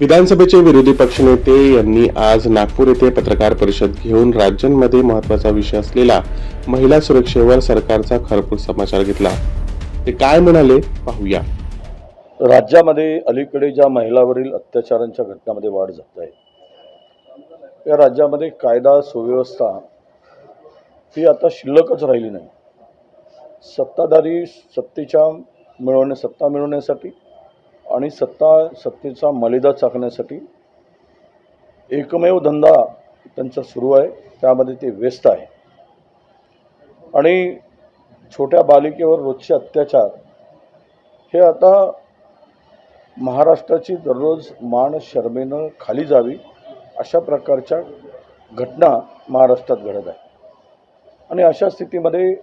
विधानसभेचे विरोधी पक्षनेते यांनी आज नागपूर येथे पत्रकार परिषद घेऊन राज्यांमध्ये महत्त्वाचा विषय असलेला महिला सुरक्षेवर सरकारचा खरपूर समाचार घेतला. ते काय म्हणाले पाहूया. राज्यामध्ये अलीकडे ज्या महिलावरील अत्याचारांच्या घटनामध्ये वाढ जात आहे या राज्यामध्ये कायदा सुव्यवस्था ही आता शिल्लकच राहिली नाही. सत्ताधारी सत्तेच्या मिळवण्या सत्ता मिळवण्यासाठी आणि सत्ता सत्तेचा मलिदा चाकण्यासाठी एकमेव धंदा त्यांचा सुरू आहे. त्यामध्ये ते व्यस्त आहे. आणि छोट्या बालिकेवर रोजचे अत्याचार हे आता महाराष्ट्राची दररोज मान शर्मेनं खाली जावी अशा प्रकारच्या घटना महाराष्ट्रात घडत आहे आणि अशा स्थितीमध्ये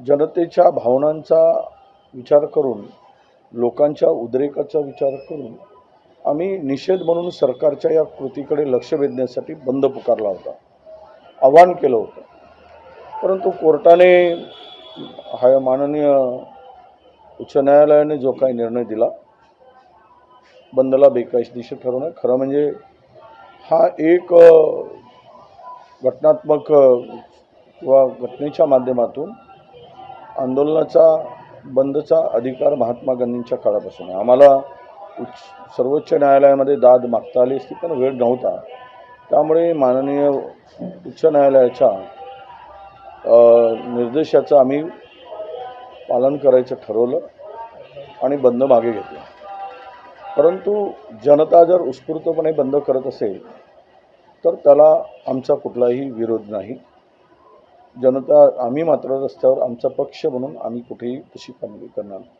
जनतेच्या भावनांचा विचार करून लोकांच्या उद्रेकाचा विचार करून आम्ही निषेध म्हणून सरकारच्या या कृतीकडे लक्ष वेधण्यासाठी बंद पुकारला होता. आवाहन केलं होतं. परंतु कोर्टाने हा माननीय उच्च न्यायालयाने जो काही निर्णय दिला बंदला बेकायदेशीर ठरवणं खरं म्हणजे हा एक घटनात्मक किंवा घटनेच्या माध्यमातून आंदोलनाचा बंदचा अधिकार महात्मा गांधींच्या काळापासून आहे. आम्हाला उच्च सर्वोच्च न्यायालयामध्ये दाद मागता आली असती पण वेळ नव्हता. त्यामुळे माननीय उच्च न्यायालयाच्या निर्देशाचं आम्ही पालन करायचं ठरवलं आणि बंद मागे घेतला. परंतु जनता जर उत्स्फूर्तपणे बंद करत असेल तर त्याला आमचा कुठलाही विरोध नाही. जनता आम्ही मात्र रस्त्यावर आमचा पक्ष म्हणून आम्ही कुठेही तशी कामगिरी करणार नाही.